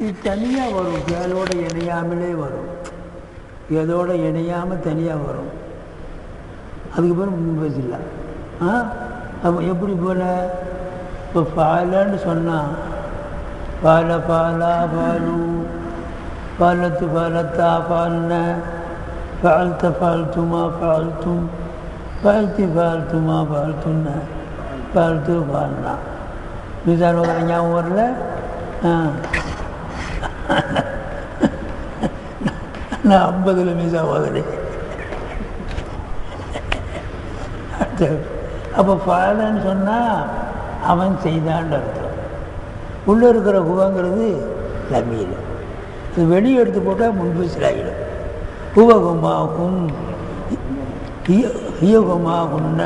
இது தனியாக வரும். வேலோட இணையாமலே வரும். எதோட இணையாமல் தனியாக வரும். அதுக்கு பேர் பேசிடலாம் ஆ? அப்போ எப்படி போல? இப்போ பாலன்னு சொன்னான் பால பாலா பாலு பாலத்து பாலத்தா பால்ன பால்த்த பால்த்துமா பால்த்தும் பால்த்தி பால்த்துமா பால்த்துன்ன பால்த்து பால்னா. மீதான் ஞாபகம் வரல நான் ஐம்பதில் மீசா ஓதுறேன் அப்போ ஃபாலன்னு சொன்னால் அவன் செய்தான்னு அர்த்தம் உள்ளே இருக்கிற குகங்கிறது லமீர் இது வெளியே எடுத்து போட்டால் முன்பசில் ஆகிடும் குவகுமாகும் ஹியகுமாகுன்ன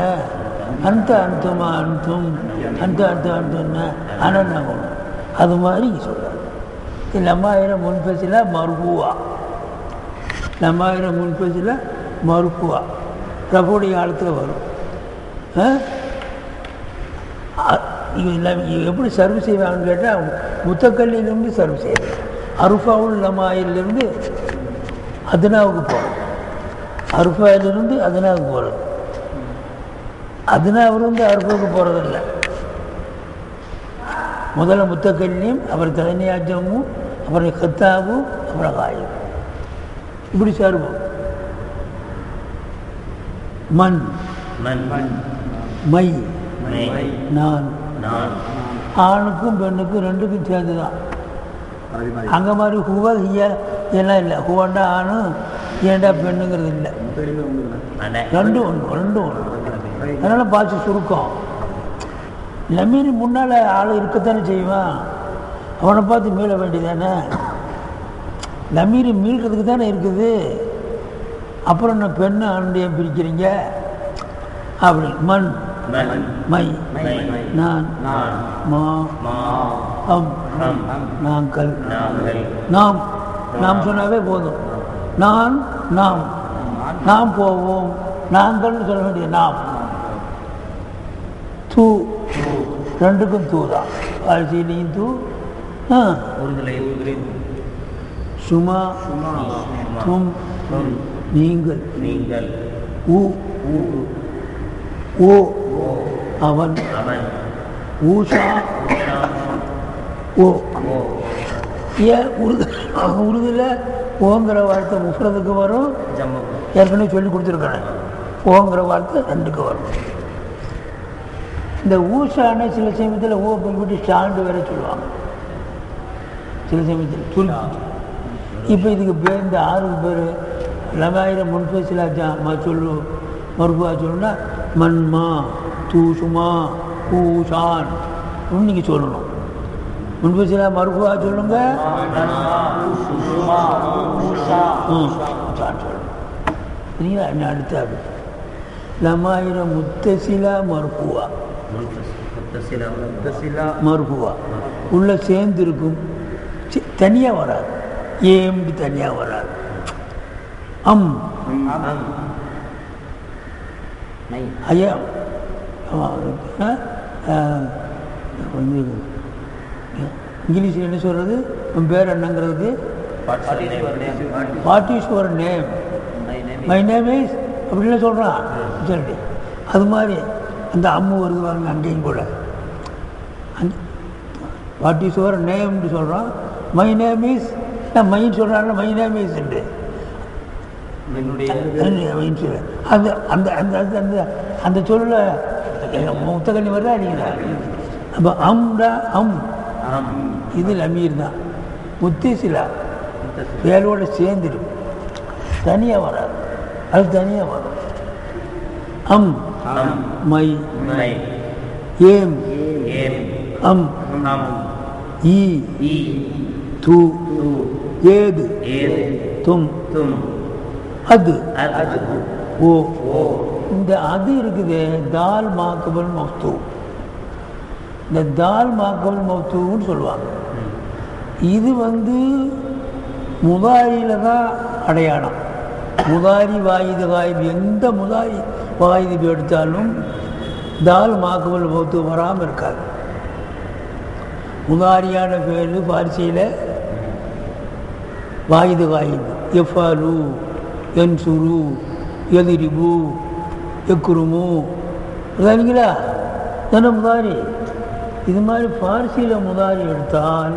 அந்த அந்தமா அந்தம் அந்த அந்த அந்துன்ன அனநகும். அது மாதிரி சொல்கிறார் இது நம்மாயிரம் முன்பசில் மருகுவா. நம்மாயிரம் முன்பசில் மறுப்புவா பிரபுடைய காலத்தில் வரும். ஆ? எப்படி சர்வ் செய்வாங்கன்னு கேட்டால் முத்தக்கல்லிலிருந்து சர்வ் செய்வாங்க. அருஃபாவுல் லமாயிலிருந்து அதனாவுக்கு போகிறோம் அருஃபாயிலிருந்து அதனாவுக்கு போகிறது அதுனாவிலிருந்து அருஃபாவுக்கு போகிறதில்ல முதல்ல முத்தக்கல்லியும் அப்புறம் தலைநியாஜமும் அப்புறம் கத்தாபும் அப்புறம் காயும் இப்படி சர்வம் மண். மண். மை. நான். நான். ஆணுக்கும் பெண்ணுக்கும் ரெண்டுக்கும் சேர்ந்து தான் அங்கே மாதிரி ஹுவ ஹிய இதெல்லாம் இல்லை. ஹுவண்டா ஆணு ஏண்டா பெண்ணுங்கிறது இல்லை. ரெண்டும் ஒன்று ரெண்டும் ஒன்று. அதனால் பாய்ச்சி சுருக்கம். லமீரி முன்னால் ஆள் இருக்கத்தானே செய்வான்? அவனை பார்த்து மீள வேண்டியதானே? லமீரி மீள்றதுக்கு தானே இருக்குது. அப்புறம் என்ன பெண்ணு ஆணுடைய பிரிக்கிறீங்க? அப்படி. மண். மை. நான். மா. அம். நாங்கள். நாம். நாம் சொன்னாவே போதும். நான். நாம். நாம் போவோம். நாங்கள்னு சொல்ல வேண்டிய நாம். தூ ரெண்டுக்கும் தூ தான். வாழ்க்கையிலையும் தூ சுமா தும் நீங்கள். நீங்கள். ஊ ஓ அவன். அவன். ஊஷா ஓ. ஏன் உருது உருதுல ஓங்கிற வார்த்தை முஃப்ரதுக்கு வரும்? ஏற்கனவே சொல்லி கொடுத்துருக்கேன் ஓங்கிற வார்த்தை ரெண்டுக்கு வரும். இந்த ஊஷான சில சமயத்தில் ஊவை போய்விட்டு ஸ்டாண்டு வேற சொல்லுவாங்க. சில சமயத்தில் சுருக்கி இப்போ இதுக்கு பேர் இந்த ஆறு பேர் லமாயிரம் முன்பேசிலா ஜா சொல்லு மறுபா சொல்லணும்னா மண்மா தூசுமா பூஷான் நீங்கள் சொல்லணும். முன்பேசிலா மறுபா சொல்லுங்க. சரிங்களா? என்ன அடுத்தாது லமாயிரம் முத்தசிலா மறுப்புவா மறுப்புவா உள்ள சேர்ந்திருக்கும் தனியாக வராது. ஏம்டி தனியாக வராது? அம். ஐயா வந்து இங்கிலீஷில் என்ன சொல்கிறது உன் பேர் என்னங்கிறதுக்கு what is your name my name is அப்படின்னு சொல்கிறான் சரி அது மாதிரி அந்த அம்மு வருது பாருங்க அங்கேயும் கூட வாட் இஸ் யுவர் நேம்னு சொல்கிறான் மை நேம் இஸ் நான் மைன்னு சொல்கிறாங்க மை நேம் இஸ் என்னுடைய அது அந்த அந்த அந்த அந்த அந்த சொல்ல முத்தகண்ணி வருதா இல்லைங்களா அப்போ அம்டா அம். இது அமீர் தான். முத்திசிலா. வேலோட சேர்ந்துடும். தனியாக வராது அது தனியாக வரும். அம். அம் மை. மை. ஏம். அம். ஈ. து. ஏது. தும். அது. அது. ஓ. ஓ. இந்த அது இருக்குது தால் மாக்கபல் மௌத்து. இந்த தால் மாக்கபல் மௌத்துன்னு சொல்லுவாங்க. இது வந்து முதாரியில் தான் அடையாளம். முதாரி வாயுது காயுது எந்த முதாரி வாயுது எடுத்தாலும் தால் மாக்கபல் மௌத்து வராமல் இருக்காது. முதாரியான பேர் பாரிசியில் வாயுது வாயுது எஃபாலு என்சுரு எதிரிபு எக்குருமு இல்லைங்களா தானே முதாரி இது மாதிரி பாரிசியில் முதாரி எடுத்தால்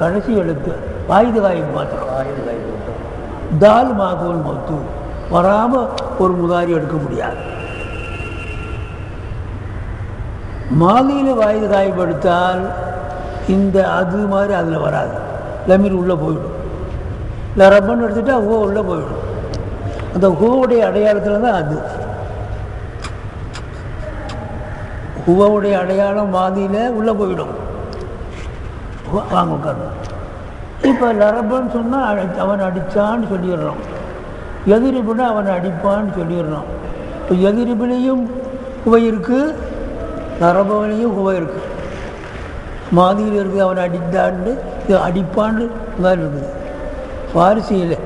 கடைசி எழுத்து வாயுது வாயுது மாத்திரம். தால் மாகோல் மத்து. வராமல் ஒரு முதாரி எடுக்க முடியாது. மாலையில் வாயு காயப்படுத்தால் இந்த அது மாதிரி அதில் வராது. லமீர் உள்ளே போயிடும். இல்லை ரப்பன்னு எடுத்துட்டா ஹோ உள்ளே போயிடும். அந்த ஹோவுடைய அடையாளத்தில் தான் அது. ஹுவவுடைய அடையாளம் மாதியில் உள்ளே போயிடும். வாங்க உட்காந்து இப்போ லரபன்னு சொன்னால் அவன் அடித்தான்னு சொல்லிடுறோம் எதிரிபுனா அவன் அடிப்பான்னு சொல்லிடுறோம் இப்போ எதிரிபிலையும் ஹுவை இருக்குது லரபவிலையும் ஹுவை இருக்குது மாதியில் இருக்குது அவன் அடித்தான்னு அடிப்பான்னு மாதிரி இருக்குது. பாரிசியில்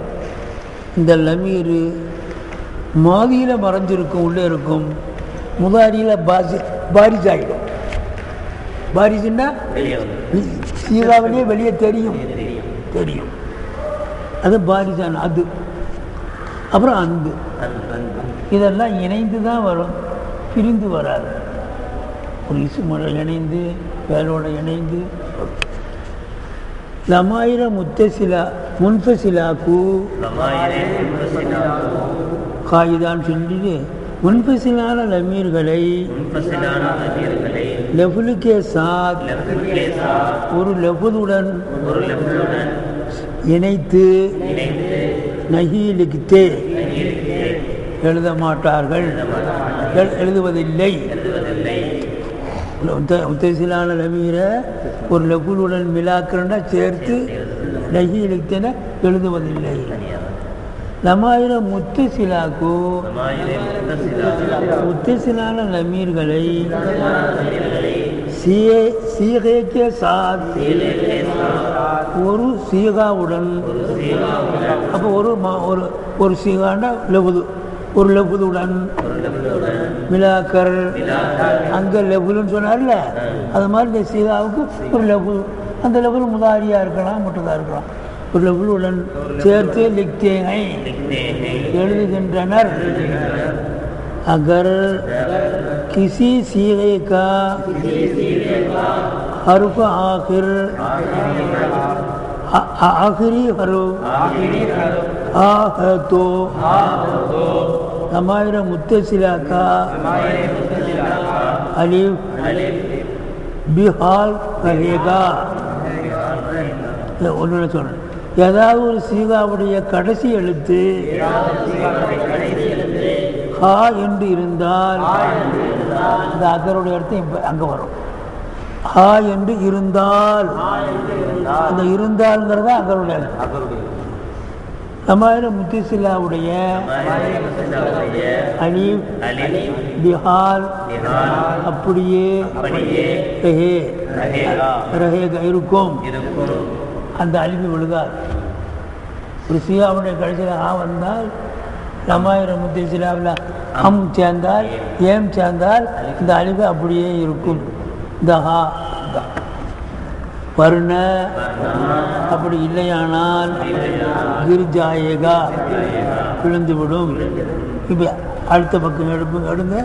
இந்த லமீர் மாதியில் மறைஞ்சிருக்கும் உள்ளே இருக்கும். முதாரியில் பாசி பாரிஸ் ஆகிடும் பாரிசுன்னா சீராவிலேயே வெளியே தெரியும். தெரியும் அது பாரிசான் அது. அப்புறம் அந்து இதெல்லாம் இணைந்து தான் வரும். பிரிந்து வராது. ஒரு இசுமோட இணைந்து வேலோட இணைந்து. லமாயிர முத்தசிலா முன்பசிலாக்கு லமாயிரே சொல்லிட்டு முன்பசிலான லமீர்களை லெஃபுலுக்கே சாத் ஒரு லெஃபுலுடன் ஒரு இணைத்து இணைந்து எழுத மாட்டார்கள். எழு- எழுதுவதில்லை. எழுதுவதில்லை முத்தசிலான ஒரு லகுலுடன் மிலாக்கிறன்னா சேர்த்து நகீலுக்கித்தென எழுதுவதில்லை. லமாயிர முத்துசிலாக்கு முத்துசிலான நமீர்களை லமீர்களை சீ சீகைக்கே சாத் சார் ஒரு சீகாவுடன் அப்போ ஒரு மா- ஒரு ஒரு சீகாண்டா லெபுது ஒரு லெபுதுடன் ஒரு லெஃப்டுடன் மிலாக்கர் அங்கே லெபுலுன்னு சொன்னார்ல அது மாதிரி இந்த சீகாவுக்கு ஒரு லெபுல் அந்த லெபுல் முதாரியாக இருக்கலாம் முட்டதாக இருக்கலாம் ஒரு லெபுலுடன் சேர்த்து லிக்தேனை लिखते हैं எழுதுகின்றனர் अगर किसी सीगे का ஹருப ஆகிர். ஆகிரி ஹரு. ஆஹதோ சமாயிர முத்தசிலாக்கா. அலி பிஹால் கரேகா ஒன்று சொல்கிறேன் ஏதாவது ஒரு சீகாவுடைய கடைசி எழுத்து. ஹா என்று இருந்தால். அந்த அதனுடைய இடத்து அங்கே வரும். ஹா என்று இருந்தால். அந்த இருந்தால்ங்கிறத அகருடைய சமாயிர முத்திசில்லாவுடைய அலீப் பிஹால் அப்படியே ரஹே ரஹேக இருக்கும். அந்த அழிவு விழுதார் ஒரு சியாவுடைய கடைசியில் ஆ வந்தால் சமாயிர முத்திசிலாவில் அம் சேர்ந்தால் ஏம் சேர்ந்தால் இந்த அழிவு அப்படியே இருக்கும். தஹா. ஹா வர்ண அப்படி இல்லையானால் கிரிஜாயகா. விழுந்துவிடும். இப்போ அடுத்த பக்கம் எடுப்பு எடுங்க.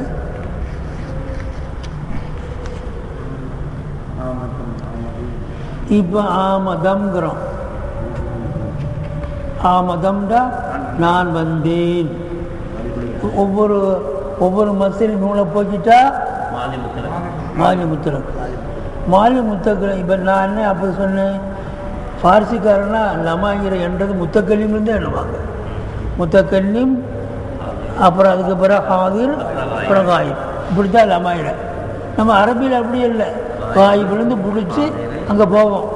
இப்போ ஆமதம்ங்கிறோம். ஆமதம்டா நான் வந்தேன். ஒவ்வொரு ஒவ்வொரு மசில் நூலை போக்கிட்டா மாலி முத்தலக் மாலி இப்போ நான் என்ன அப்போ சொன்னேன்? ஃபார்சிக்காரனா லமாங்கிற என்றது முத்தக்கல்லிம் எண்ணுவாங்க எழுவாங்க முத்தக்கல்லிம் அப்புறம் அதுக்கு பிறகு ஹாதிர் அப்புறம் காயிப். இப்படி தான் நம்ம அரபியில் அப்படி இல்லை. காயிப்லேருந்து பிடிச்சி அங்கே போவோம்.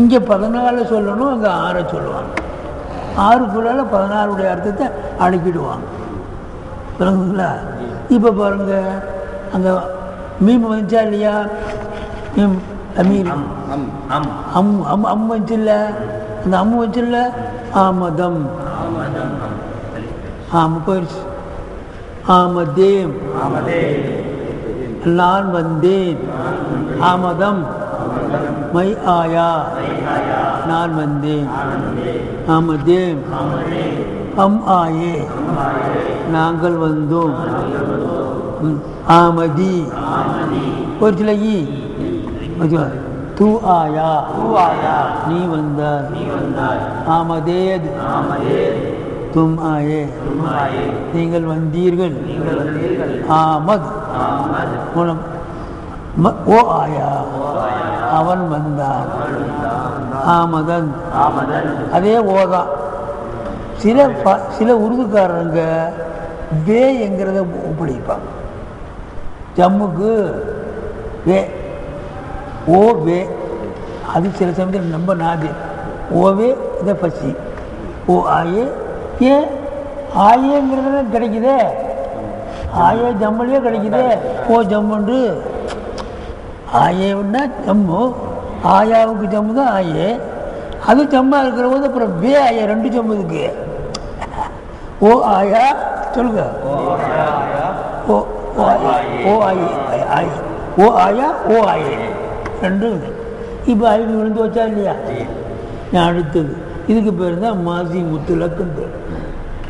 இங்கே பதினாலு சொல்லணும் அங்கே ஆறை சொல்லுவாங்க. ஆறுக்குள்ளால் பதினாறுடைய அர்த்தத்தை அடக்கிடுவாங்க. புரியுதுங்களா இப்போ பாருங்கள் அங்கே மீம் வந்துச்சா இல்லையா மீம் அமீர் அம் அம் அம் வச்சில்ல அந்த அம் வச்சில்ல ஆமதம் ஆம போயிடுச்சு ஆமதேம் ஆமதே நான் வந்தேன் ஆமதம் மை ஆயா நான் வந்தேன் ஆமதேம் அம் ஆயே நாங்கள் வந்தோம் ஆமதி ஒரு சில ஈ? தூ ஆயா நீ வந்தார் ஆமதேத் தும் ஆயே நீங்கள் வந்தீர்கள் ஆமத் மூலம் ஓ ஆயா அவன் வந்தான் ஆமதன் அதே ஓதான் சில சில உருதுக்காரங்க வே என்கிறத ஒப்படைப்பாங்க ஜம்முக்கு வே ஓ வே. அது சில சமயத்தில் ரொம்ப நாது. ஓவே இதை பசி. ஓ ஆயே ஏ ஆயேங்கிறது கிடைக்குதே. ஆயே ஜம்முலேயே கிடைக்குதே. ஓ ஜம்முன்று ஆயேன்னா ஜம்மு. ஆயாவுக்கு ஜம்மு தான் ஆயே. அது ஜம்மா இருக்கிற போது அப்புறம் வே ஆயா ரெண்டு ஜம்மு இருக்கு. ஓ ஆயா சொல்லுங்க. ஓ ஆயா ஓ ஆயி ஆயி ஓ ஆயா ஓ ஆயே ரெண்டும் இப்போ ஐந்து விழுந்து வச்சா இல்லையா நான் அடுத்தது இதுக்கு பேர் தான் மாசி முத்துலக்குன்னு பேர்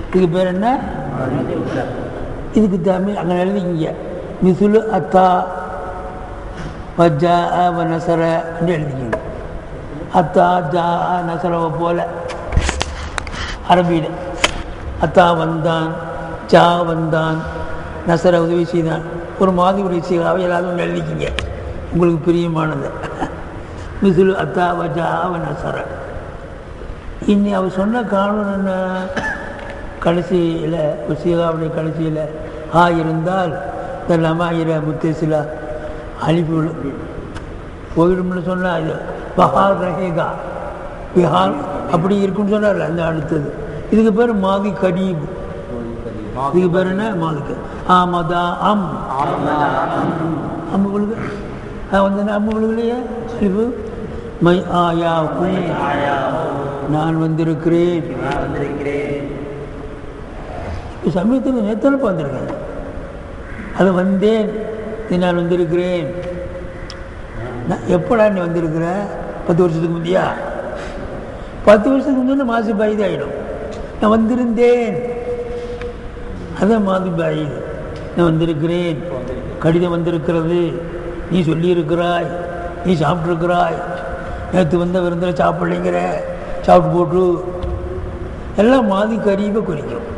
இதுக்கு பேர் என்ன இதுக்கு தமிழ் அங்கே எழுதிக்கிங்க மிசுலு அத்தா வஜா வ நசர எழுதிக்கிங்க அத்தா ஜா நசரவை போல அரபியில் அத்தா வந்தான் ஜா வந்தான் நசர உதவி செய்தான் ஒரு மாதி உதவி செய்ய எல்லாரும் ஒன்று எழுதிக்கிங்க உங்களுக்கு பிரியமானது. மிசுலு அத்தா வஜா நசர. இன்னி அவர் சொன்ன காரணம் என்ன? கடைசியில் சீகாவுடைய கடைசியில் ஆ இருந்தால் இந்த லமாயிர முத்தேசிலா அழிப்பு போயிடும்னு சொன்னால் இது. பஹார் ரஹேகா பிஹார் அப்படி இருக்குன்னு சொன்னார் அந்த அடுத்தது இதுக்கு பேர் மாதி கரீப். இதுக்கு பேர் என்ன மாதுக்கு ஆமதா அம். அம்மு விழுகு. வந்து அம்மு விழுகலையே? அழிவு மை ஆயா நான் வந்திருக்கிறேன். இப்போ சமயத்துக்கு நேத்தனப்பா வந்திருக்கேன் அது வந்தேன். நான் வந்திருக்கிறேன். நான் எப்படா நீ வந்திருக்கிற? பத்து வருஷத்துக்கு முந்தையா? பத்து வருஷத்துக்கு முந்தைய மாசி பாயுது ஆகிடும் நான் வந்திருந்தேன். அதான் மாதி நான் வந்திருக்கிறேன். கடிதம் வந்திருக்கிறது. நீ சொல்லியிருக்கிறாய். நீ சாப்பிட்ருக்கிறாய் நேற்று வந்த விருந்தில் சாப்பிட்லைங்கிற சாப்பிட்டு போட்டு. எல்லாம் மாதி கரீபை குறிக்கும்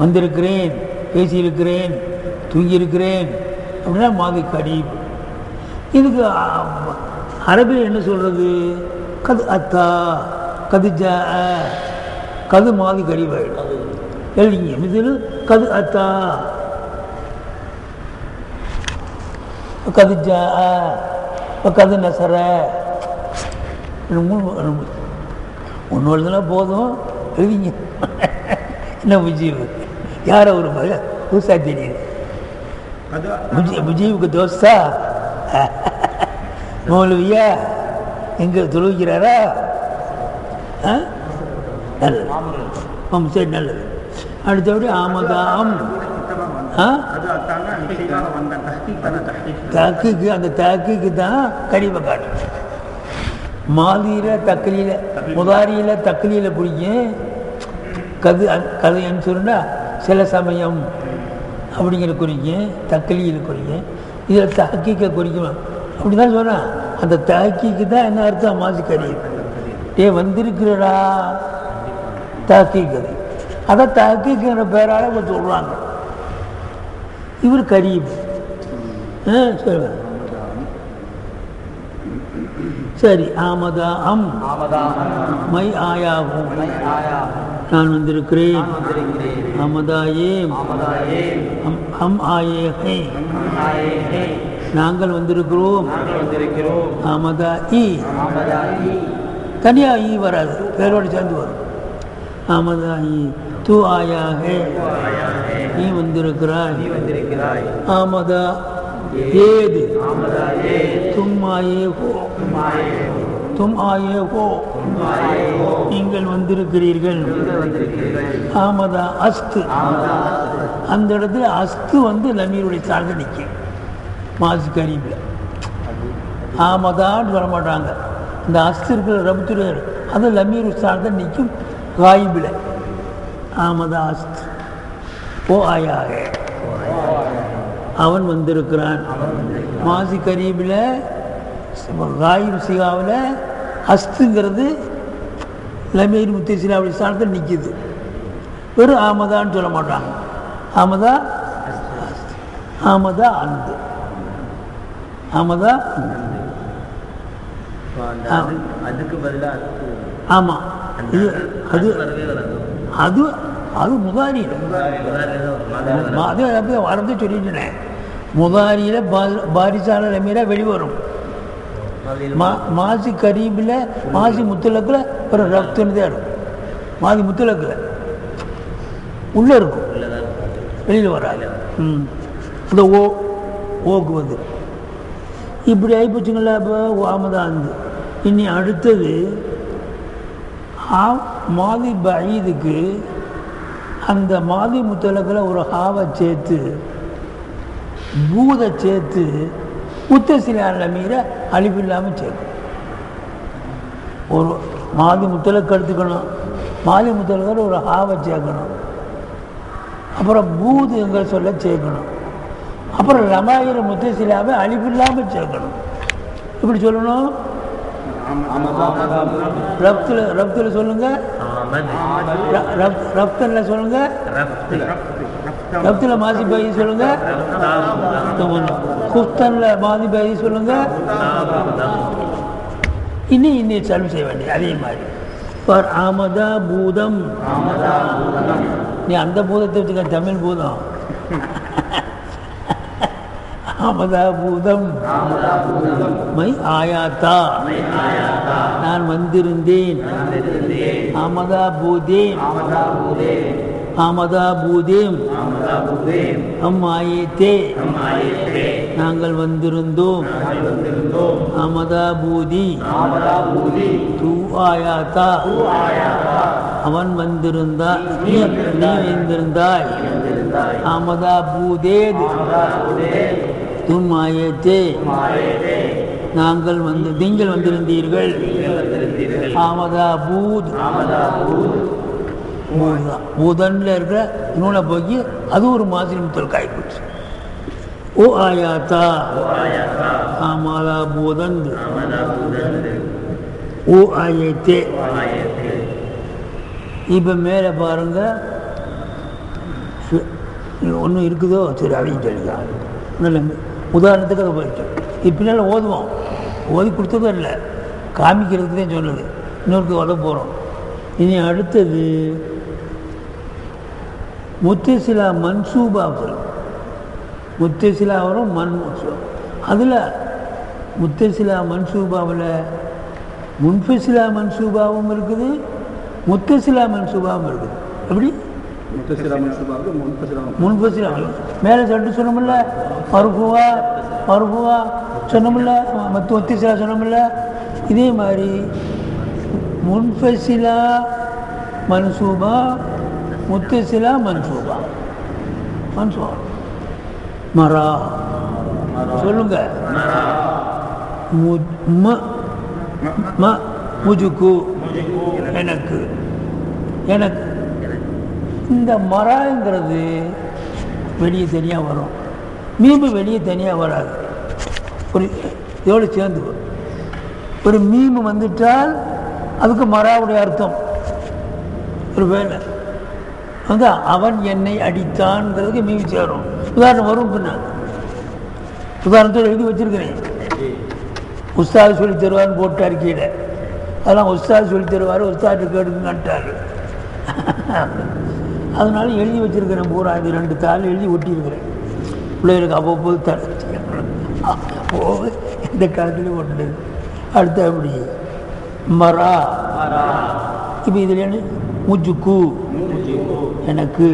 வந்திருக்கிறேன் பேசியிருக்கிறேன் தூங்கியிருக்கிறேன். அப்படின்னா மாதி கரீப் இதுக்கு அரபில் என்ன சொல்கிறது கது அத்தா கது ஜா கது மாதி கரீப் ஆகிடும் எழுதிங்க மிதில் கது அத்தா கது ஜா கது நசர ஒன்று எழுதுனா போதும் எழுதிங்க என்ன முஜீப் யார் ஒரு மக புதுசாக தெரியுது முஜி முஜீபுக்கு தோஸ்தா மௌலவியா எங்கே தொழுகிறாரா நல்லது ஆமாம் சரி நல்லது அடுத்தபடி ஆமதாம் ஆ? அந்த தக்குக்கு தான் கடிவை காட்டு மாதியில் தக்கலியில் முதாரியில் தக்கலியில் பிடிக்கும் கது கதைன்னு சொன்னா சில சமயம் அப்படிங்கிற குறிக்கும் தக்கலியில் குறிக்கும். இதில் தாக்கிக்க குறிக்கணும் அப்படி தான் சொன்னேன் அந்த தாக்கிக்கு தான் என்ன அர்த்தம்? மாசு கறி டே வந்திருக்கிறடா தாக்கிக்கிறது அதை தாக்கிக்கிற பேரால் இப்போ சொல்கிறாங்க இவர் கரீப். ஆ சரி சரி ஆமதா அம் மை ஆயாகும். நான் வந்திருக்கிறேன். அமதாயே அம் ஹம் ஆயே ஹே நாங்கள் வந்திருக்கிறோம். ஆமதா இ தனியா ஈ வராது. பேரோடு சேர்ந்து வரும். ஆமதா இ தூ நீ ஹே நீ வந்திருக்கிறாய். ஆமதா ஏது? தும் ஆயே ஹோ. தும் ஆயே ஹோ. நீங்கள் வந்திருக்கிறீர்கள். ஆமதா அஸ்து. அந்த இடத்துல அஸ்து வந்து லமீருடைய சார்ந்து நிற்கும். மாசு கரீபில். ஆமதான்னு வர மாட்டாங்க. இந்த அஸ்து இருக்கிற ரபுத்துரு அது லமீர் ஸ்தானத்தை நிற்கும். காயிபில். ஆமதா அஸ்த் ஓ ஆயாக அவன் வந்திருக்கிறான். மாசி கரீபில் காயிப் சிகாவில் அஸ்துங்கிறது லமீர் முத்திசிலாவுடைய ஸ்தானத்தில் நிற்கிது வெறும் ஆமதான்னு சொல்ல மாட்டாங்க. ஆமதா ஆமதா அந்து ஆமதா. அது- அதுக்கு பதிலாக ஆமாம் அது வராது. அது அது மாதிரி வராது. அது அப்படியே வரது சொல்லிட்டேன் முதாரியில் பாரிசால லமீரா வெளிவரும். மாசி கரீபில் மாசி முத்துலக்கில் ஒரு ரப்துன்னு தான் இருக்கும். மாசி முத்துலக்கில். உள்ளே இருக்கும். வெளியில் வராது. ம். இந்த ஓ ஓக்கு வந்து. இப்படி ஆகிப்போச்சுங்களா இப்போ ஆமதாந்து இனி அடுத்தது ஆ மாதி பஈதுக்கு அந்த மாதி முத்தலக்கில் ஒரு ஹாவை சேர்த்து பூதை சேர்த்து முத்தசிலான மீற அழிப்பில்லாமல் சேர்க்கும். ஒரு மாதி முத்தலக்கு எடுத்துக்கணும் மாதி முத்தலக்கில் ஒரு ஹாவை சேர்க்கணும். அப்புறம் பூதுங்கிற சொல்ல சேர்க்கணும். அப்புறம் ரமாயிர முத்தசிலாவை அழிப்பில்லாமல் சேர்க்கணும். இப்படி சொல்லணும்? ரப்தில் ரப்தில் சொல்லுங்க. ரப்தனில் சொல்லுங்க. ரப்தில் மாசி பாய் சொல்லுங்க. குஸ்தனில் மாசி பாய் சொல்லுங்க. இனி இன்னி சர்வ் செய்ய வேண்டியது அதே மாதிரி. பர் ஆமதா பூதம். நீ அந்த பூதத்தை வச்சுக்க தமிழ் பூதம். ஆமதாபூதம் மை ஆயாத்தா. நான் வந்திருந்தேன். ஆமதா பூதேம் ஆமதா பூதேம் நாங்கள் வந்திருந்தோம். அமதாபூதி தூ ஆயாத்தா. அவன் வந்திருந்தாய் நீ வந்திருந்தாய் ஆமதா பூதேது தும் ஆயத்தே நாங்கள் வந்து நீங்கள் வந்திருந்தீர்கள். ஆமதா பூத். பூதன்ல இருக்கிற நூலை போக்கி அது ஒரு மாதிரி முத்தல் காய்ப்பிடுச்சு ஓ ஆயாத்தா. ஆமாதா பூதன் ஓ ஆயத்தே. இப்போ மேலே பாருங்க. ஒன்றும் இருக்குதோ? சரி அப்படின்னு சொல்லிதான் நல்ல உதாரணத்துக்கு அதை போயிடுச்சு. இப்பின்னால ஓதுவோம். ஓதி கொடுத்ததும் இல்லை. காமிக்கிறதுக்கு தான் சொன்னது இன்னொருக்கு வர போகிறோம் இனி அடுத்தது முத்தசிலா மன்சூபா வரும் முத்தசிலா வரும் மண் அதில் முத்தசிலா மன்சூபாவில் முன்ஃபசிலா மன்சூபாவும் இருக்குது முத்தசிலா மன்சூபாவும் இருக்குது. எப்படி? முன்பசிலா மேலே சொல்லிட்டு சொன்னோம்ல மறுபுவா மறுபுவா சொன்னோம்ல மற்ற ஒத்திசிலா சொன்னோம்ல இதே மாதிரி முன்ஃபசிலா மன்சூபா முத்தசிலா மன்சூபா. மன்சூபா. மரா. சொல்லுங்க. முஜுக்கு. எனக்கு எனக்கு. இந்த மரங்கிறது வெளியே தனியாக வரும். மீம்பு வெளியே தனியாக வராது. ஒரு இதோடு சேர்ந்து வரும். ஒரு மீன் வந்துட்டால் அதுக்கு மராவுடைய அர்த்தம். ஒரு வேலை. வந்து அவன் என்னை அடித்தான்ங்கிறதுக்கு மீன் சேரும். உதாரணம் வரும் பின்ன உதாரணத்தோடு எழுதி வச்சிருக்கிறேன். உஸ்தாது சொல்லி தருவார்னு போட்டார் கீழே. அதெல்லாம் உஸ்தாது சொல்லி தருவார் உஸ்தாது கேட்டுங்கன்ட்டார் அதனால எழுதி வச்சிருக்கிறேன் பூரா இது ரெண்டு தாள் எழுதி ஒட்டியிருக்கிறேன். பிள்ளைகளுக்கு அவ்வப்போது தர அப்போ இந்த காலத்துலேயும் ஒன்று அடுத்து அப்படி மரா. இப்போ இதில் என்ன? முஜுக்கு எனக்கு.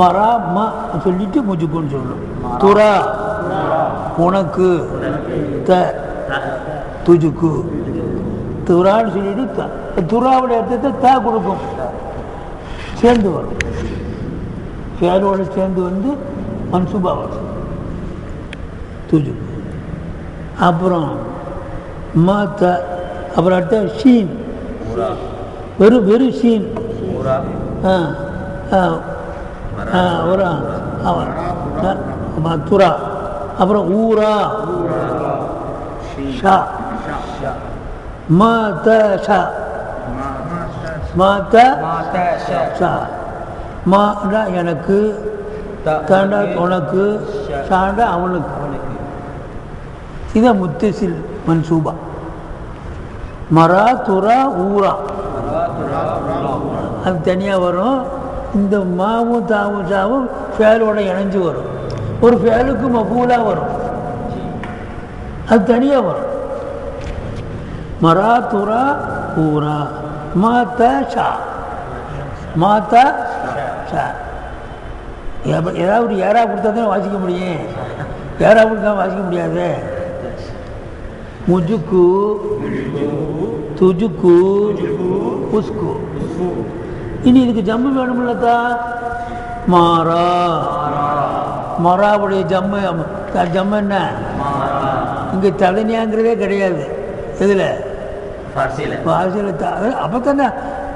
மரா ம சொல்லிட்டு முஜுக்குன்னு சொல்லணும். துரா உனக்கு. த. துஜுக்கு. துரான்னு சொல்லிட்டு த. துராவுடைய அர்த்தத்தை த கொடுக்கும். சேர்ந்து வரும். பேரோடு சேர்ந்து வந்து மன்சூபா வரும். தூஜுக்கு அப்புறம் மாத்த அப்புறம் அடுத்த ஷீன். வெறும் வெறும் ஷீன். ஒரு துரா. அப்புறம் ஊரா. ஷா. மாத்த ஷா. மாத்த மாண்டா எனக்கு தாண்டா உனக்கு அவனுக்கு. அவனுக்கு. இதான் முத்தசில் மன்சூபா. மரா துரா ஊரா. அது தனியாக வரும். இந்த மாவும் தாவும் சாவும் ஃபேலோட இணைஞ்சு வரும். ஒரு ஃபேலுக்கு மபூலாக வரும். அது தனியாக வரும். மரா துரா ஊரா. மாத்த ஷா மாத்த ஷா ஏதாவது ஏறா கொடுத்தா தான் வாசிக்க முடியும். ஏறா கொடுத்தா வாசிக்க முடியாது. முஜுக்கு துஜுக்கு புஸ்கு. இனி இதுக்கு ஜம்மு வேணுமில்லத்தா? மாறா. மராவுடைய ஜம்மு ஜம்மு என்ன? இங்கே தலைனியாங்கிறதே கிடையாது. எதில்? வாசியில் த அப்போ தானே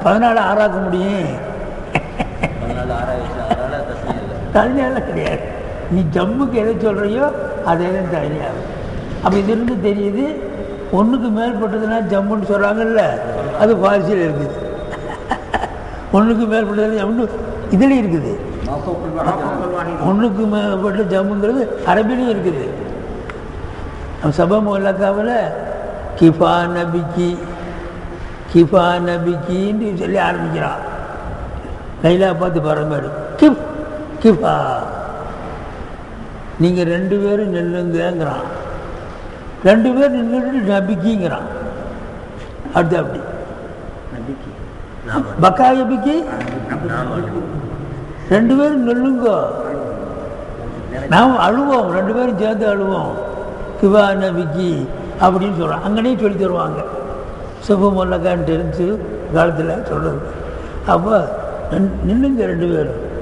பதினாலு ஆறாக்க முடியும். தலைனியாலாம் கிடையாது. நீ ஜம்முக்கு எதை சொல்கிறியோ அதே தான் தலைனியாகும் அப்போ இதிலிருந்து தெரியுது ஒன்றுக்கு மேற்பட்டதுன்னா ஜம்முன்னு சொல்கிறாங்கல்ல அது பாரிசியில் இருக்குது. ஒன்றுக்கு மேற்பட்டது ஜம்மு இதில் இருக்குது. ஒன்றுக்கு மேற்பட்ட ஜம்முங்கிறது அரபிலையும் இருக்குது. சபா முல்லாக்காவில் கிஃபா நபிக்கு கிஃபா நபிக்கின்னு சொல்லி ஆரம்பிக்கிறான் லைலா பார்த்து பாருங்க கிஃப் கிஃபா நீங்கள் ரெண்டு பேரும் நெல்லுங்கங்கிறான் ரெண்டு பேர் நின்றுட்டு நபிக்கிங்கிறான் அடுத்து அப்படி பக்கா நபிக்கு ரெண்டு பேரும் நெல்லுங்க நாம் அழுவோம் ரெண்டு பேரும் சேர்ந்து அழுவோம் கிவா நபிக்கு அப்படின்னு சொல்கிறோம் அங்கனையும் சொல்லி தருவாங்க. சிவ மல்லக்கான்னு தெரிஞ்சு காலத்தில் சொல்கிறது அப்போ நின்- நின்னுங்க ரெண்டு பேரும்.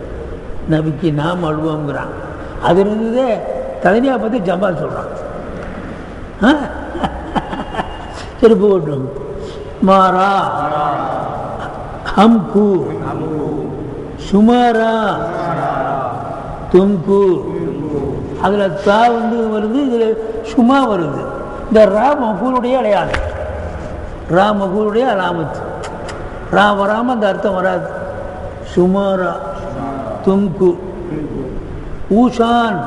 நபிக்கு நாம் அழுவோங்கிறான். அது இருந்ததே தலைனியாக பார்த்து ஜமால் சொல்கிறான் சரி போகட்டும் மாறா. ஹம்கு. சுமாரா. தும்கு. அதில் தா வந்து வருது இதில் சுமா வருது. இந்த ரா மகூருடைய அடையாளம். ரா மகூருடைய அலாமத்து. ரா வராமல் அந்த அர்த்தம் வராது. சுமாரா தும்கு. ஊஷான்.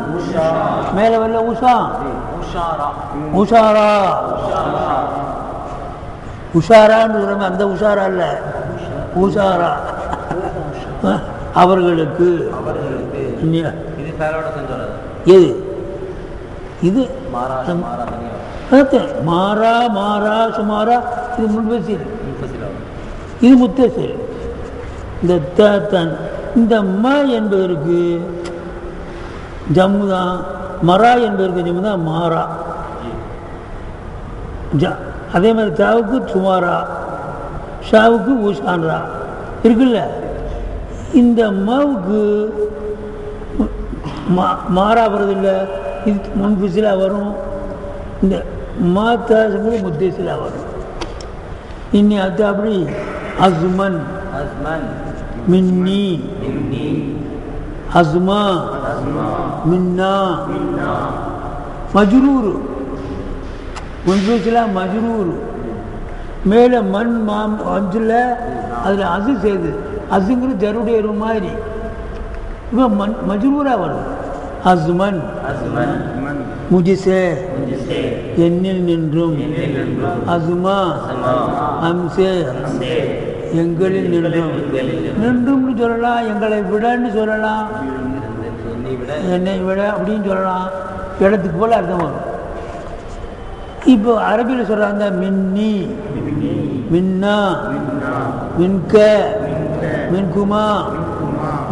மேலே வரல ஊஷான் உஷாரா உஷாரான்னு சொல்கிறோமே அந்த உஷாரா இல்லை. உஷாரா அவர்களுக்கு. எது? இது மாறா மாறா சுமாரா இது முன்பசீர் முப்பசில் இது முத்தசீர் இந்த தேத்தன் தன் இந்த ம என்பதற்கு ஜம்மு தான் மரா என்பதற்கு ஜம்மு தான் மாறா ஜ அதே மாதிரி தாவுக்கு சுமாரா ஷாவுக்கு ஊஷான்ரா இருக்குல்ல இந்த மாவுக்கு மா மாறா வர்றதில்லை இது முன்பிசிலாக வரும் இந்த முத்தேசிலாக வரும் இன்னி அது அப்படி அசுமன் அஸ்மன். மின்னி. இன்னி அஸ்மா. அஸ்மா. மின்னா. மின்னா. மஜ்ரூர். மேலே மண் மாம் அஞ்சில் அதில் அசு செய்து. அசுங்கிறது ஜருடைய மாதிரி. இப்போ மண் மஜ்ரூராக வரும். அஸ்மன். அஸ்மன். முஜிசே. என்னில் நின்றும். அசுமா. அம்சே. எங்களில் நின்றும். நின்றும்னு சொல்லலாம். எங்களை விடன்னு சொல்லலாம். என்னை விட என்னை விட அப்படின்னு சொல்லலாம். இடத்துக்கு போல அர்த்தம் வரும். இப்போ அரபியில் சொல்கிறாங்க மின்னி. மின்னா. மின்க. மின்குமா.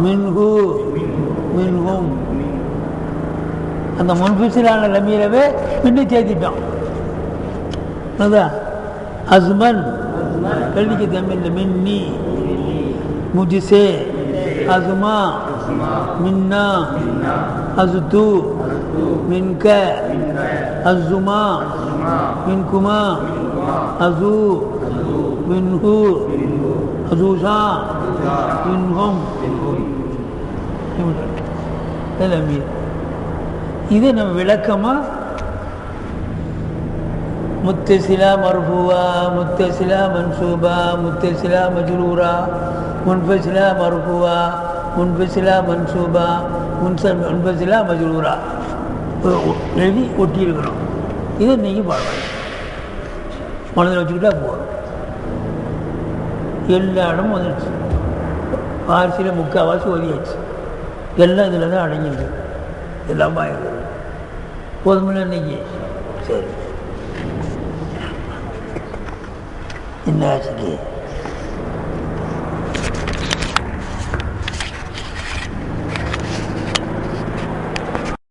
மின்ஹு மின்ஹும் அந்த முன்பிசிலான லமீரவே மின்னு சேர்த்திட்டோம் அதான் அஸ்மன் கல்விக்கு தமிழ் மின்னி முஜிசே அசுமா மின்னா அசுத்து மின்க அசுமா மின்குமா அசு மின்ஹு அசூஷா மின்ஹும். இதெல்லாம் மீது இது நம்ம விளக்கமாக முத்தசிலா மர்ஹூவா முத்தசிலா மன்சூபா முத்தசிலா மஜ்ரூரா முன்ஃபசிலா மர்ஹூவா முன்ஃபசிலா மன்சூபா முன்ச முன்ஃபசிலா மஜ்ரூரா. எழுதி ஒட்டியிருக்கிறோம். இது நீங்கள் பாடலாம் மனதில் வச்சுக்கிட்டா போதும். எல்லா இடமும் வந்துடுச்சு வாரிசியில் முக்கால்வாசி ஒதியாச்சு எல்லாம் இதில் தான் அடங்கியிருக்கு. எல்லாம் இருக்குது போதுமில்ல இன்னைக்கு. சரி. என்ன ஆச்சுக்கு?